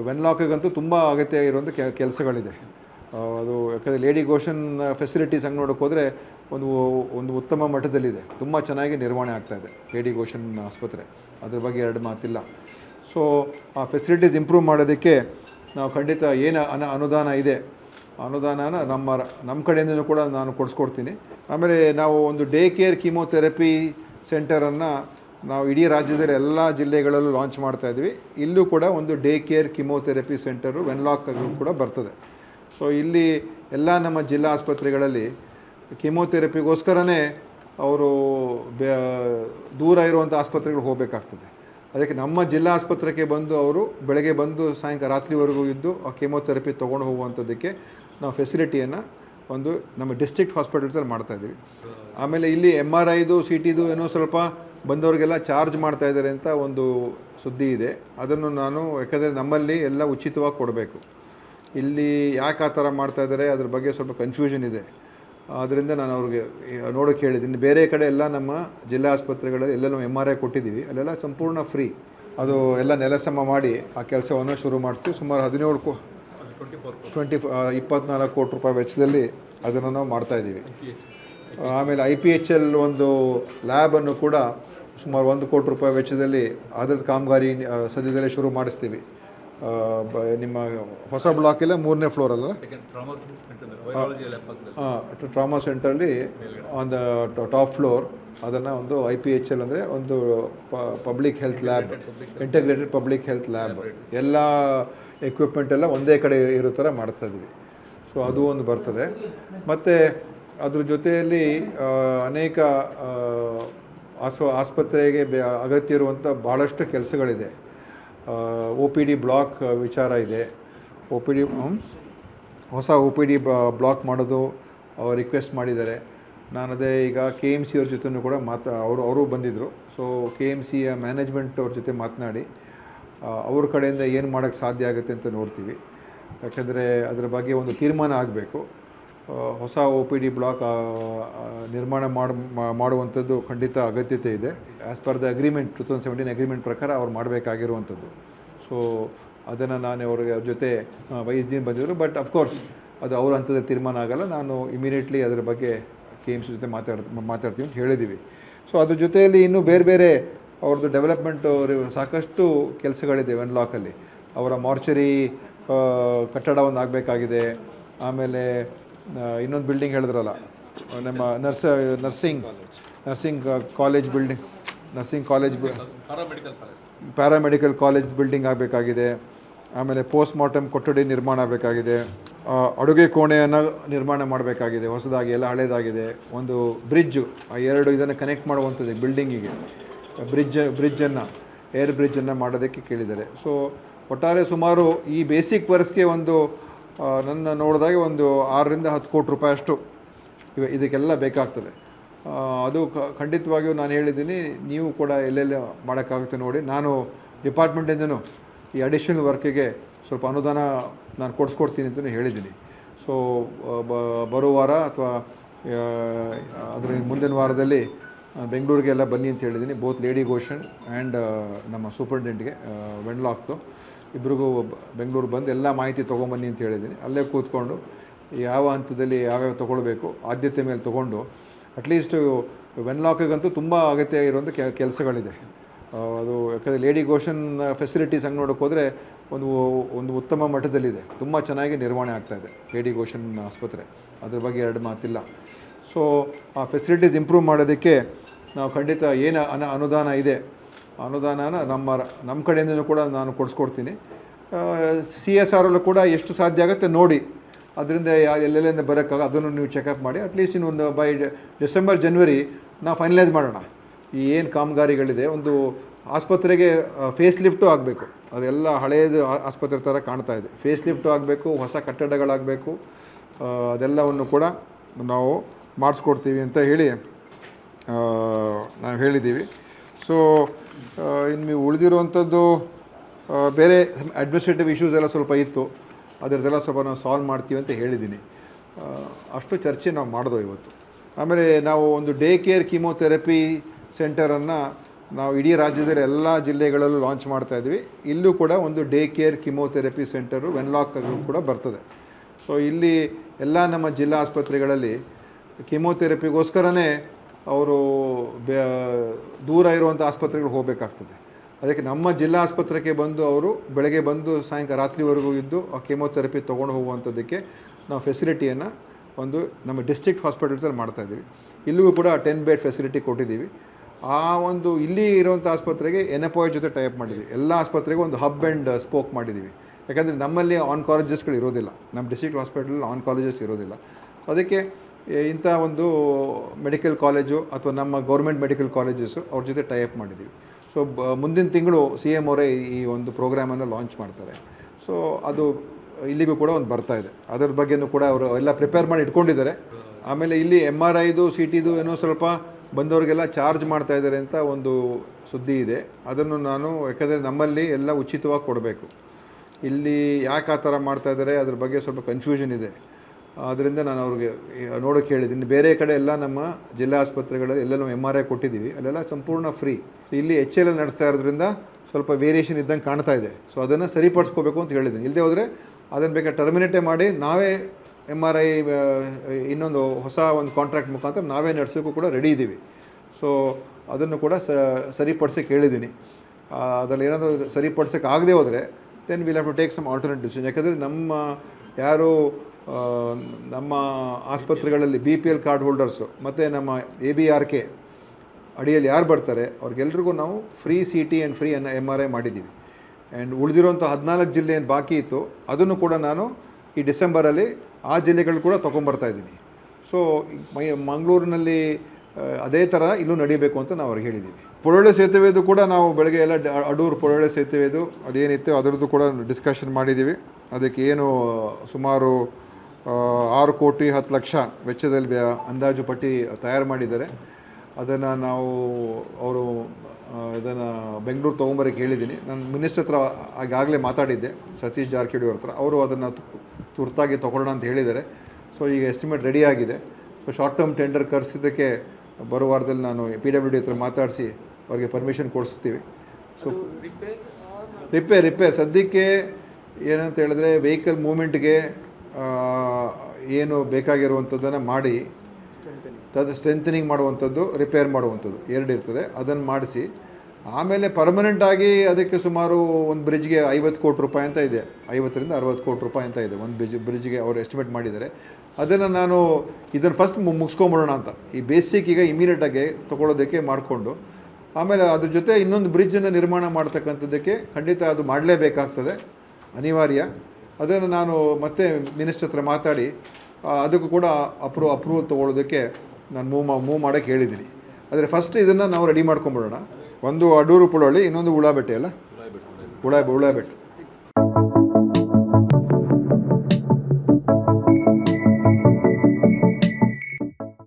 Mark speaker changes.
Speaker 1: ವೆನ್ಲಾಕ್ಗಂತೂ ತುಂಬ ಅಗತ್ಯ ಇರುವಂಥ ಕೆಲಸಗಳಿದೆ. ಅದು ಯಾಕಂದರೆ ಲೇಡಿ ಗೋಷನ್ ಫೆಸಿಲಿಟೀಸ್ ಹಂಗೆ ನೋಡೋಕೆ ಹೋದರೆ ಒಂದು ಒಂದು ಉತ್ತಮ ಮಟ್ಟದಲ್ಲಿದೆ. ತುಂಬ ಚೆನ್ನಾಗಿ ನಿರ್ವಹಣೆ ಆಗ್ತಾ ಇದೆ ಲೇಡಿ ಗೋಷನ್ ಆಸ್ಪತ್ರೆ. ಅದ್ರ ಬಗ್ಗೆ ಎರಡು ಮಾತಿಲ್ಲ. ಸೊ, ಆ ಫೆಸಿಲಿಟೀಸ್ ಇಂಪ್ರೂವ್ ಮಾಡೋದಕ್ಕೆ ನಾವು ಖಂಡಿತ ಏನು ಅನ, ಅನುದಾನ ಇದೆ. ಅನುದಾನನ ನಮ್ಮ ನಮ್ಮ ಕಡೆಯಿಂದಲೂ ಕೂಡ ನಾನು ಕೊಡಿಸ್ಕೊಡ್ತೀನಿ. ಆಮೇಲೆ ನಾವು ಒಂದು ಡೇ ಕೇರ್ ಕೀಮೋಥೆರಪಿ ಸೆಂಟರನ್ನು ನಾವು ಇಡೀ ರಾಜ್ಯದಲ್ಲಿ ಎಲ್ಲ ಜಿಲ್ಲೆಗಳಲ್ಲೂ ಲಾಂಚ್ ಮಾಡ್ತಾ ಇದ್ವಿ. ಇಲ್ಲೂ ಕೂಡ ಒಂದು day care chemotherapy centre Wenlock ಕೂಡ ಬರ್ತದೆ. ಸೊ ಇಲ್ಲಿ ಎಲ್ಲ ನಮ್ಮ ಜಿಲ್ಲಾ ಆಸ್ಪತ್ರೆಗಳಲ್ಲಿ ಕಿಮೋಥೆರಪಿಗೋಸ್ಕರನೇ ಅವರು ದೂರ ಇರುವಂಥ ಆಸ್ಪತ್ರೆಗಳು ಹೋಗಬೇಕಾಗ್ತದೆ. ಅದಕ್ಕೆ ನಮ್ಮ ಜಿಲ್ಲಾ ಆಸ್ಪತ್ರೆಗೆ ಬಂದು ಅವರು ಬೆಳಗ್ಗೆ ಬಂದು ಸಾಯಂಕಾಲ ರಾತ್ರಿವರೆಗೂ ಇದ್ದು ಆ ಕೆಮೊಥೆರಪಿ ತೊಗೊಂಡು ಹೋಗುವಂಥದ್ದಕ್ಕೆ ನಾವು ಫೆಸಿಲಿಟಿಯನ್ನು ಒಂದು ನಮ್ಮ ಡಿಸ್ಟ್ರಿಕ್ಟ್ ಹಾಸ್ಪಿಟಲ್ಸಲ್ಲಿ ಮಾಡ್ತಾಯಿದ್ದೀವಿ ಆಮೇಲೆ ಇಲ್ಲಿ ಎಂ ಆರ್ ಐದು ಸಿ ಟಿದು ಏನೋ ಸ್ವಲ್ಪ ಬಂದವರಿಗೆಲ್ಲ ಚಾರ್ಜ್ ಮಾಡ್ತಾ ಇದ್ದಾರೆ ಅಂತ ಒಂದು ಸುದ್ದಿ ಇದೆ. ಅದನ್ನು ನಾನು, ಯಾಕಂದರೆ ನಮ್ಮಲ್ಲಿ ಎಲ್ಲ ಉಚಿತವಾಗಿ ಕೊಡಬೇಕು. ಇಲ್ಲಿ ಯಾಕೆ ಆ ಥರ ಮಾಡ್ತಾ ಇದ್ದಾರೆ, ಅದ್ರ ಬಗ್ಗೆ ಸ್ವಲ್ಪ ಕನ್ಫ್ಯೂಷನ್ ಇದೆ. ಆದ್ದರಿಂದ ನಾನು ಅವ್ರಿಗೆ ನೋಡೋಕೆ ಹೇಳಿದ್ದೀನಿ. ಬೇರೆ ಕಡೆ ಎಲ್ಲ ನಮ್ಮ ಜಿಲ್ಲಾ ಆಸ್ಪತ್ರೆಗಳಲ್ಲಿ ಎಲ್ಲ ನಾವು ಎಂ ಆರ್ ಐ ಕೊಟ್ಟಿದ್ದೀವಿ. ಅಲ್ಲೆಲ್ಲ ಸಂಪೂರ್ಣ ಫ್ರೀ ಅದು ಎಲ್ಲ ನೆಲಸಮ ಮಾಡಿ ಆ ಕೆಲಸವನ್ನು ಶುರು ಮಾಡಿಸ್ತೀವಿ ಸುಮಾರು ಹದಿನೇಳು ಕೋ ಟ್ವೆಂಟಿ ಇಪ್ಪತ್ನಾಲ್ಕು ಕೋಟಿ ರೂಪಾಯಿ ವೆಚ್ಚದಲ್ಲಿ ಅದನ್ನು ನಾವು ಮಾಡ್ತಾಯಿದ್ದೀವಿ ಆಮೇಲೆ ಐ ಪಿ ಎಚ್ ಎಲ್ ಒಂದು ಲ್ಯಾಬನ್ನು ಕೂಡ ಸುಮಾರು ಒಂದು ಕೋಟಿ ರೂಪಾಯಿ ವೆಚ್ಚದಲ್ಲಿ ಅದರ ಕಾಮಗಾರಿ ಸದ್ಯದಲ್ಲೇ ಶುರು ಮಾಡಿಸ್ತೀವಿ. ನಿಮ್ಮ ಹೊಸ ಬ್ಲಾಕಿಲ್ಲ ಮೂರನೇ ಫ್ಲೋರ್ ಅಲ್ಲ? ಟ್ರಾಮಾ ಸೆಂಟರಲ್ಲಿ ಆನ್ ದ ಟಾಪ್ ಫ್ಲೋರ್ ಅದನ್ನು ಒಂದು ಐ ಪಿ ಎಚ್ ಎಲ್ ಅಂದರೆ ಒಂದು public health lab integrated public health lab ಎಲ್ಲ ಎಕ್ವಿಪ್ಮೆಂಟ್ ಎಲ್ಲ ಒಂದೇ ಕಡೆ ಇರೋ ಥರ ಮಾಡ್ತಾ ಇದ್ವಿ. ಸೊ ಅದು ಒಂದು ಬರ್ತದೆ. ಮತ್ತು ಅದ್ರ ಜೊತೆಯಲ್ಲಿ ಅನೇಕ ಆಸ್ಪ ಆಸ್ಪತ್ರೆಗೆ ಬೆ ಅಗತ್ಯ ಇರುವಂಥ ಭಾಳಷ್ಟು ಕೆಲಸಗಳಿದೆ. ಒ ಪಿ ಡಿ ಬ್ಲಾಕ್ ವಿಚಾರ ಇದೆ. ಒ ಪಿ ಡಿ ಹೊಸ ಒ ಪಿ ಡಿ ಬ್ಲಾಕ್ ಮಾಡೋದು ಅವ್ರು ರಿಕ್ವೆಸ್ಟ್ ಮಾಡಿದ್ದಾರೆ. ನಾನು ಅದೇ ಈಗ ಕೆ ಎಂ ಸಿ ಅವ್ರ ಜೊತೆನೂ ಕೂಡ ಮಾತಾ ಅವರು ಅವರು ಬಂದಿದ್ದರು ಸೊ ಕೆ ಎಂ ಸಿಯ ಮ್ಯಾನೇಜ್ಮೆಂಟ್ ಅವ್ರ ಜೊತೆ ಮಾತನಾಡಿ ಅವ್ರ ಕಡೆಯಿಂದ ಏನು ಮಾಡೋಕ್ಕೆ ಸಾಧ್ಯ ಆಗುತ್ತೆ ಅಂತ ನೋಡ್ತೀವಿ. ಯಾಕೆಂದರೆ ಅದರ ಬಗ್ಗೆ ಒಂದು ತೀರ್ಮಾನ ಆಗಬೇಕು. ಹೊಸ ಒ ಪಿ ಡಿ ಬ್ಲಾಕ್ ನಿರ್ಮಾಣ ಮಾಡಿ ಮಾಡುವಂಥದ್ದು ಖಂಡಿತ ಅಗತ್ಯತೆ ಇದೆ. As per the agreement two thousand seventeen agreement ಪ್ರಕಾರ ಅವ್ರು ಮಾಡಬೇಕಾಗಿರುವಂಥದ್ದು. ಸೊ ಅದನ್ನು ನಾನು ಅವ್ರಿಗೆ ಅವ್ರ ಜೊತೆ ವಹಿಸ್ದೀನಿ ಬಂದಿದ್ದರು ಬಟ್ ಅಫ್ಕೋರ್ಸ್ ಅದು ಅವ್ರ ಹಂತದಲ್ಲಿ ತೀರ್ಮಾನ ಆಗಲ್ಲ. ನಾನು ಇಮಿಡಿಯೇಟ್ಲಿ ಅದರ ಬಗ್ಗೆ ಕೆ ಎಂ ಸಿ ಜೊತೆ ಮಾತಾಡ್ ಮಾತಾಡ್ತೀವಿ ಅಂತ ಹೇಳಿದ್ದೀವಿ ಸೊ ಅದ್ರ ಜೊತೆಯಲ್ಲಿ ಇನ್ನೂ ಬೇರೆ ಬೇರೆ ಅವ್ರದ್ದು ಡೆವಲಪ್ಮೆಂಟ್ ಸಾಕಷ್ಟು ಕೆಲಸಗಳಿದೆ ವೆನ್ಲಾಕಲ್ಲಿ ಅವರ ಮಾರ್ಚರಿ ಕಟ್ಟಡ ಒಂದು ಆಗಬೇಕಾಗಿದೆ. ಆಮೇಲೆ ಇನ್ನೊಂದು ಬಿಲ್ಡಿಂಗ್ ಹೇಳಿದ್ರಲ್ಲ ನಮ್ಮ nurse nursing nursing college building nursing college
Speaker 2: paramedical college
Speaker 1: paramedical college building ಆಗಬೇಕಾಗಿದೆ. ಆಮೇಲೆ ಪೋಸ್ಟ್ ಮಾರ್ಟಮ್ ಕೊಠಡಿ ನಿರ್ಮಾಣ ಆಗಬೇಕಾಗಿದೆ. ಅಡುಗೆ ಕೋಣೆಯನ್ನು ನಿರ್ಮಾಣ ಮಾಡಬೇಕಾಗಿದೆ. ಹೊಸದಾಗಿ ಎಲ್ಲ ಹಳೇದಾಗಿದೆ. ಒಂದು ಬ್ರಿಡ್ಜು ಆ ಎರಡು ಇದನ್ನು ಕನೆಕ್ಟ್ ಮಾಡುವಂಥದ್ದು ಬಿಲ್ಡಿಂಗಿಗೆ ಬ್ರಿಡ್ಜ್ ಬ್ರಿಡ್ಜನ್ನು ಏರ್ ಬ್ರಿಡ್ಜನ್ನು ಮಾಡೋದಕ್ಕೆ ಕೇಳಿದ್ದಾರೆ. ಸೊ ಒಟ್ಟಾರೆ ಸುಮಾರು ಈ ಬೇಸಿಕ್ ವರ್ಕ್ಸ್ಗೆ ಒಂದು ನನ್ನ ನೋಡಿದಾಗ ಒಂದು ಆರರಿಂದ ಹತ್ತು ಕೋಟಿ ರೂಪಾಯಿ ಅಷ್ಟು ಇವ ಇದಕ್ಕೆಲ್ಲ ಬೇಕಾಗ್ತದೆ. ಅದು ಖಂಡಿತವಾಗಿಯೂ ನಾನು ಹೇಳಿದ್ದೀನಿ, ನೀವು ಕೂಡ ಎಲ್ಲೆಲ್ಲ ಮಾಡೋಕ್ಕಾಗುತ್ತೆ ನೋಡಿ. ನಾನು ಡಿಪಾರ್ಟ್ಮೆಂಟಿಂದನೂ ಈ ಅಡಿಷನಲ್ ವರ್ಕಿಗೆ ಸ್ವಲ್ಪ ಅನುದಾನ ನಾನು ಕೊಡಿಸ್ಕೊಡ್ತೀನಿ ಅಂತಲೂ ಹೇಳಿದ್ದೀನಿ. ಸೊ ಬರೋ ವಾರ ಅಥವಾ ಅದರ ಮುಂದಿನ ವಾರದಲ್ಲಿ ಬೆಂಗಳೂರಿಗೆಲ್ಲ ಬನ್ನಿ ಅಂತ ಹೇಳಿದ್ದೀನಿ ಬೋತ್ ಲೇಡಿ ಘೋಷನ್ ಆ್ಯಂಡ್ ನಮ್ಮ ಸೂಪರ್ಡೆಂಟ್ಗೆ ವೆನ್ಲಾಕ್ದು ಇಬ್ರಿಗೂ ಬೆಂಗಳೂರು ಬಂದು ಎಲ್ಲ ಮಾಹಿತಿ ತೊಗೊಂಬನ್ನಿ ಅಂತ ಹೇಳಿದ್ದೀನಿ. ಅಲ್ಲೇ ಕೂತ್ಕೊಂಡು ಯಾವ ಹಂತದಲ್ಲಿ ಯಾವ್ಯಾವ ತೊಗೊಳ್ಬೇಕು, ಆದ್ಯತೆ ಮೇಲೆ ತೊಗೊಂಡು ಅಟ್ಲೀಸ್ಟು ವೆನ್ಲಾಕ್ಗಂತೂ ತುಂಬ ಅಗತ್ಯ ಇರುವಂಥ ಕೆಲಸಗಳಿದೆ. ಅದು ಯಾಕಂದರೆ ಲೇಡಿ ಗೋಷನ್ ಫೆಸಿಲಿಟೀಸ್ ಹಂಗೆ ನೋಡೋಕೆ ಹೋದರೆ ಒಂದು ಒಂದು ಉತ್ತಮ ಮಟ್ಟದಲ್ಲಿದೆ. ತುಂಬ ಚೆನ್ನಾಗಿ ನಿರ್ವಹಣೆ ಆಗ್ತಾ ಇದೆ ಲೇಡಿ ಗೋಷನ್ ಆಸ್ಪತ್ರೆ. ಅದ್ರ ಬಗ್ಗೆ ಎರಡು ಮಾತಿಲ್ಲ. ಸೊ ಆ ಫೆಸಿಲಿಟೀಸ್ ಇಂಪ್ರೂವ್ ಮಾಡೋದಕ್ಕೆ ನಾವು ಖಂಡಿತ ಏನು ಅನ, ಅನುದಾನ ಇದೆ. ಅನುದಾನನ ನಮ್ಮ ನಮ್ಮ ಕಡೆಯಿಂದಲೂ ಕೂಡ ನಾನು ಕೊಡಿಸ್ಕೊಡ್ತೀನಿ. ಸಿ ಎಸ್ ಆರಲ್ಲೂ ಕೂಡ ಎಷ್ಟು ಸಾಧ್ಯ ಆಗುತ್ತೆ ನೋಡಿ. ಅದರಿಂದ ಎಲ್ಲೆಲ್ಲಿಂದ ಬರೋಕ್ಕಾಗ ಅದನ್ನು ನೀವು ಚೆಕಪ್ ಮಾಡಿ ಅಟ್ಲೀಸ್ಟ್ ಇನ್ನೊಂದು ಬೈ ಡಿಸೆಂಬರ್ ಜನ್ವರಿ ನಾವು ಫೈನಲೈಸ್ ಮಾಡೋಣ. ಈ ಏನು ಕಾಮಗಾರಿಗಳಿದೆ, ಒಂದು ಆಸ್ಪತ್ರೆಗೆ ಫೇಸ್ ಲಿಫ್ಟು ಆಗಬೇಕು. ಅದೆಲ್ಲ ಹಳೆಯದು ಆಸ್ಪತ್ರೆ ಥರ ಕಾಣ್ತಾ ಇದೆ. ಫೇಸ್ ಲಿಫ್ಟು ಆಗಬೇಕು, ಹೊಸ ಕಟ್ಟಡಗಳಾಗಬೇಕು ಅದೆಲ್ಲವನ್ನು ಕೂಡ ನಾವು ಮಾಡಿಸ್ಕೊಡ್ತೀವಿ ಅಂತ ಹೇಳಿ ನಾವು ಹೇಳಿದ್ದೀವಿ. ಸೊ ಇನ್ನು ಉಳಿದಿರುವಂಥದ್ದು ಬೇರೆ ಅಡ್ಮಿನಿಸ್ಟ್ರೇಟಿವ್ ಇಶ್ಯೂಸ್ ಎಲ್ಲ ಸ್ವಲ್ಪ ಇತ್ತು. ಅದರದ್ದೆಲ್ಲ ಸ್ವಲ್ಪ ನಾವು ಸಾಲ್ವ್ ಮಾಡ್ತೀವಿ ಅಂತ ಹೇಳಿದ್ದೀನಿ. ಅಷ್ಟು ಚರ್ಚೆ ನಾವು ಮಾಡಿದೋ ಇವತ್ತು. ಆಮೇಲೆ ನಾವು ಒಂದು ಡೇ ಕೇರ್ ಕೀಮೋಥೆರಪಿ ಸೆಂಟರನ್ನು ನಾವು ಇಡೀ ರಾಜ್ಯದಲ್ಲಿ ಎಲ್ಲ ಜಿಲ್ಲೆಗಳಲ್ಲೂ ಲಾಂಚ್ ಮಾಡ್ತಾ ಇದ್ವಿ. ಇಲ್ಲೂ ಕೂಡ ಒಂದು day care chemotherapy centre Wenlock ಕೂಡ ಬರ್ತದೆ. ಸೊ ಇಲ್ಲಿ ಎಲ್ಲ ನಮ್ಮ ಜಿಲ್ಲಾ ಆಸ್ಪತ್ರೆಗಳಲ್ಲಿ ಕಿಮೋಥೆರಪಿಗೋಸ್ಕರನೇ ಅವರು ದೂರ ಇರುವಂಥ ಆಸ್ಪತ್ರೆಗಳಿಗೆ ಹೋಗಬೇಕಾಗ್ತದೆ. ಅದಕ್ಕೆ ನಮ್ಮ ಜಿಲ್ಲಾ ಆಸ್ಪತ್ರೆಗೆ ಬಂದು ಅವರು ಬೆಳಗ್ಗೆ ಬಂದು ಸಾಯಂಕಾಲ ರಾತ್ರಿವರೆಗೂ ಇದ್ದು ಆ ಕೆಮೊಥೆರಪಿ ತೊಗೊಂಡು ಹೋಗುವಂಥದ್ದಕ್ಕೆ ನಾವು ಫೆಸಿಲಿಟಿಯನ್ನು ಒಂದು ನಮ್ಮ ಡಿಸ್ಟ್ರಿಕ್ಟ್ ಹಾಸ್ಪಿಟಲ್ಸಲ್ಲಿ ಮಾಡ್ತಾಯಿದ್ದೀವಿ ಇಲ್ಲಿಗೂ ಕೂಡ ಟೆನ್ ಬೆಡ್ ಫೆಸಿಲಿಟಿ ಕೊಟ್ಟಿದ್ದೀವಿ. ಆ ಒಂದು ಇಲ್ಲಿ ಇರುವಂಥ ಆಸ್ಪತ್ರೆಗೆ ಎನ್ ಜೊತೆ ಟೈಪ್ ಮಾಡಿದ್ದೀವಿ. ಎಲ್ಲ ಆಸ್ಪತ್ರೆಗೂ ಒಂದು ಹಬ್ ಆ್ಯಂಡ್ ಸ್ಪೋಕ್ ಮಾಡಿದ್ದೀವಿ. ಯಾಕಂದರೆ ನಮ್ಮಲ್ಲಿ ಆನ್ಕಾಲಜಿಸ್ಟ್ಗಳು ಇರೋದಿಲ್ಲ. ನಮ್ಮ ಡಿಸ್ಟ್ರಿಕ್ಟ್ ಹಾಸ್ಪಿಟಲ್ ಆನ್ಕಾಲಜಿಸ್ಟ್ ಇರೋದಿಲ್ಲ. ಅದಕ್ಕೆ ಇಂಥ ಒಂದು ಮೆಡಿಕಲ್ ಕಾಲೇಜು ಅಥವಾ ನಮ್ಮ ಗೌರ್ಮೆಂಟ್ ಮೆಡಿಕಲ್ ಕಾಲೇಜಸ್ಸು ಅವ್ರ ಜೊತೆ ಟೈಪ್ ಮಾಡಿದ್ದೀವಿ ಸೊ ಬ, ಮುಂದಿನ ತಿಂಗಳು ಸಿ ಎಂ ಅವರೇ ಈ ಒಂದು ಪ್ರೋಗ್ರಾಮನ್ನು ಲಾಂಚ್ ಮಾಡ್ತಾರೆ. ಸೊ ಅದು ಇಲ್ಲಿಗೂ ಕೂಡ ಒಂದು ಬರ್ತಾ ಇದೆ. ಅದರ ಬಗ್ಗೆನೂ ಕೂಡ ಅವರು ಎಲ್ಲ ಪ್ರಿಪೇರ್ ಮಾಡಿ ಇಟ್ಕೊಂಡಿದ್ದಾರೆ. ಆಮೇಲೆ ಇಲ್ಲಿ ಎಂ ಆರ್ ಐದು ಸಿ ಟಿದು ಏನೋ ಸ್ವಲ್ಪ ಬಂದವರಿಗೆಲ್ಲ ಚಾರ್ಜ್ ಮಾಡ್ತಾ ಇದ್ದಾರೆ ಅಂತ ಒಂದು ಸುದ್ದಿ ಇದೆ. ಅದನ್ನು ನಾನು, ಯಾಕಂದರೆ ನಮ್ಮಲ್ಲಿ ಎಲ್ಲ ಉಚಿತವಾಗಿ ಕೊಡಬೇಕು. ಇಲ್ಲಿ ಯಾಕೆ ಆ ಥರ ಮಾಡ್ತಾ ಇದ್ದಾರೆ? ಅದ್ರ ಬಗ್ಗೆ ಸ್ವಲ್ಪ ಕನ್ಫ್ಯೂಷನ್ ಇದೆ. ಅದರಿಂದ ನಾನು ಅವ್ರಿಗೆ ನೋಡೋಕೆ ಹೇಳಿದ್ದೀನಿ. ಬೇರೆ ಕಡೆ ಎಲ್ಲ ನಮ್ಮ ಜಿಲ್ಲಾ ಆಸ್ಪತ್ರೆಗಳಲ್ಲಿ ಎಲ್ಲ ನಾವು ಎಂ ಆರ್ ಐ ಕೊಟ್ಟಿದ್ದೀವಿ. ಅಲ್ಲೆಲ್ಲ ಸಂಪೂರ್ಣ ಫ್ರೀ ಇಲ್ಲಿ ಎಚ್ ಎಲ್ ನಡೆಸ್ತಾ ಇರೋದ್ರಿಂದ ಸ್ವಲ್ಪ ವೇರಿಯೇಷನ್ ಇದ್ದಂಗೆ ಕಾಣ್ತಾ ಇದೆ. ಸೊ ಅದನ್ನು ಸರಿಪಡಿಸ್ಕೋಬೇಕು ಅಂತ ಹೇಳಿದ್ದೀನಿ. ಇಲ್ಲದೆ ಹೋದರೆ ಅದನ್ನು ಬೇಕಾದ್ರೆ ಟರ್ಮಿನೇಟೇ ಮಾಡಿ ನಾವೇ ಎಂ ಆರ್ ಐ ಇನ್ನೊಂದು ಹೊಸ ಒಂದು ಕಾಂಟ್ರಾಕ್ಟ್ ಮುಖಾಂತರ ನಾವೇ ನಡೆಸೋಕ್ಕೂ ಕೂಡ ರೆಡಿ ಇದ್ದೀವಿ. ಸೊ ಅದನ್ನು ಕೂಡ ಸ ಸರಿಪಡಿಸೋಕೆ ಹೇಳಿದ್ದೀನಿ ಅದರಲ್ಲಿ ಏನಾದರೂ ಸರಿಪಡಿಸೋಕೆ ಆಗದೆ ಹೋದರೆ then will have to take some alternate decision ಯಾಕಂದರೆ ನಮ್ಮ ಯಾರು ನಮ್ಮ ಆಸ್ಪತ್ರೆಗಳಲ್ಲಿ B P L card holders, ಮತ್ತು ನಮ್ಮ ಎ ಬಿ ಆರ್ ಕೆ ಅಡಿಯಲ್ಲಿ ಯಾರು ಬರ್ತಾರೆ, ಅವ್ರಿಗೆಲ್ರಿಗೂ ನಾವು free C T and free N M R I ಮಾಡಿದ್ದೀವಿ. ಆ್ಯಂಡ್ ಉಳಿದಿರೋಂಥ ಹದಿನಾಲ್ಕು ಜಿಲ್ಲೆ ಏನು ಬಾಕಿ ಇತ್ತು, ಅದನ್ನು ಕೂಡ ನಾನು ಈ ಡಿಸೆಂಬರಲ್ಲಿ ಆ ಜಿಲ್ಲೆಗಳು ಕೂಡ ತೊಗೊಂಬರ್ತಾ ಇದ್ದೀನಿ. ಸೊ ಮೈ, ಮಂಗಳೂರಿನಲ್ಲಿ ಅದೇ ಥರ ಇನ್ನೂ ನಡೀಬೇಕು ಅಂತ ನಾವು ಅವ್ರಿಗೆ ಹೇಳಿದ್ದೀವಿ. ಪೊಳೊಳ್ಳೆ ಸೇತುವೆದು ಕೂಡ ನಾವು ಬೆಳಗ್ಗೆ ಎಲ್ಲ ಅಡೂರು ಪೊಳೊಳ್ಳೆ ಸೇತುವೆದು ಅದೇನಿತ್ತು ಅದರದ್ದು ಕೂಡ ಡಿಸ್ಕಷನ್ ಮಾಡಿದ್ದೀವಿ. ಅದಕ್ಕೆ ಏನು ಸುಮಾರು ಆರು ಕೋಟಿ ಹತ್ತು ಲಕ್ಷ ವೆಚ್ಚದಲ್ಲಿ ಅಂದಾಜು ಪಟ್ಟಿ ತಯಾರು ಮಾಡಿದ್ದಾರೆ. ಅದನ್ನು ನಾವು ಅವರು ಇದನ್ನು ಬೆಂಗಳೂರು ತೊಗೊಂಬರಕ್ಕೆ ಹೇಳಿದ್ದೀನಿ. ನಾನು ಮಿನಿಸ್ಟರ್ ಹತ್ರ ಆಗಾಗಲೇ ಮಾತಾಡಿದ್ದೆ ಸತೀಶ್ ಜಾರಕಿಹೊಳಿ ಅವ್ರ ಹತ್ರ. ಅವರು ಅದನ್ನು ತುರ್ತಾಗಿ ತೊಗೊಳ್ಳೋಣ ಅಂತ ಹೇಳಿದ್ದಾರೆ. ಸೊ ಈಗ ಎಸ್ಟಿಮೇಟ್ ರೆಡಿ ಆಗಿದೆ. ಸೊ ಶಾರ್ಟ್ ಟರ್ಮ್ ಟೆಂಡರ್ ಕರೆಸಿದ್ದಕ್ಕೆ ಬರೋ ವಾರದಲ್ಲಿ ನಾನು ಪಿ ಡಬ್ಲ್ಯೂ ಡಿ ಹತ್ರ ಮಾತಾಡಿಸಿ ಅವ್ರಿಗೆ ಪರ್ಮಿಷನ್ ಕೊಡಿಸ್ತೀವಿ. ಸೊ ರಿಪೇರ್ ರಿಪೇರ್ ಸದ್ಯಕ್ಕೆ ಏನಂತ ಹೇಳಿದ್ರೆ ವೆಹಿಕಲ್ ಮೂಮೆಂಟ್ಗೆ ಏನು ಬೇಕಾಗಿರುವಂಥದ್ದನ್ನು ಮಾಡಿ ತದ ಸ್ಟ್ರೆಂಥನಿಂಗ್ ಮಾಡುವಂಥದ್ದು, ರಿಪೇರ್ ಮಾಡುವಂಥದ್ದು ಎರಡು ಇರ್ತದೆ. ಅದನ್ನು ಮಾಡಿಸಿ, ಆಮೇಲೆ ಪರ್ಮನೆಂಟಾಗಿ ಅದಕ್ಕೆ ಸುಮಾರು ಒಂದು ಬ್ರಿಡ್ಜ್ಗೆ ಐವತ್ತು ಕೋಟಿ ರೂಪಾಯಿ ಅಂತ ಇದೆ. ಐವತ್ತರಿಂದ ಅರವತ್ತು ಕೋಟಿ ರೂಪಾಯಿ ಅಂತ ಇದೆ. ಒಂದು ಬ್ರಿಡ್ಜ್ ಬ್ರಿಡ್ಜ್ಗೆ ಅವರು ಎಸ್ಟಿಮೇಟ್ ಮಾಡಿದ್ದಾರೆ. ಅದನ್ನು ನಾನು ಇದನ್ನು ಫಸ್ಟ್ ಮುಗಿಸ್ಕೊಂಬಿಡೋಣ ಅಂತ. ಈ ಬೇಸಿಕ್ ಈಗ ಇಮಿಡಿಯೇಟಾಗಿ ತೊಗೊಳೋದಕ್ಕೆ ಮಾಡಿಕೊಂಡು, ಆಮೇಲೆ ಅದ್ರ ಜೊತೆ ಇನ್ನೊಂದು ಬ್ರಿಡ್ಜನ್ನು ನಿರ್ಮಾಣ ಮಾಡ್ತಕ್ಕಂಥದ್ದಕ್ಕೆ ಖಂಡಿತ ಅದು ಮಾಡಲೇಬೇಕಾಗ್ತದೆ. ಅನಿವಾರ್ಯ. ಅದನ್ನು ನಾನು ಮತ್ತೆ ಮಿನಿಸ್ಟರ್ ಹತ್ರ ಮಾತಾಡಿ ಅದಕ್ಕೂ ಕೂಡ ಅಪ್ರೂ ಅಪ್ರೂವಲ್ ತೊಗೊಳ್ಳೋದಕ್ಕೆ ನಾನು ಮೂವ್ ಮಾ ಮೂವ್ ಮಾಡೋಕ್ಕೆ ಹೇಳಿದ್ದೀನಿ. ಆದರೆ ಫಸ್ಟ್ ಇದನ್ನು ನಾವು ರೆಡಿ ಮಾಡ್ಕೊಂಬಿಡೋಣ. ಒಂದು ಅಡೂರು ಪುಳೋಳಿ ಇನ್ನೊಂದು ಉಳಾಬೆಟ್ಟೆ ಅಲ್ಲ? ಉಳಾಬೆ ಉಳಾಬೆಟ್ಟು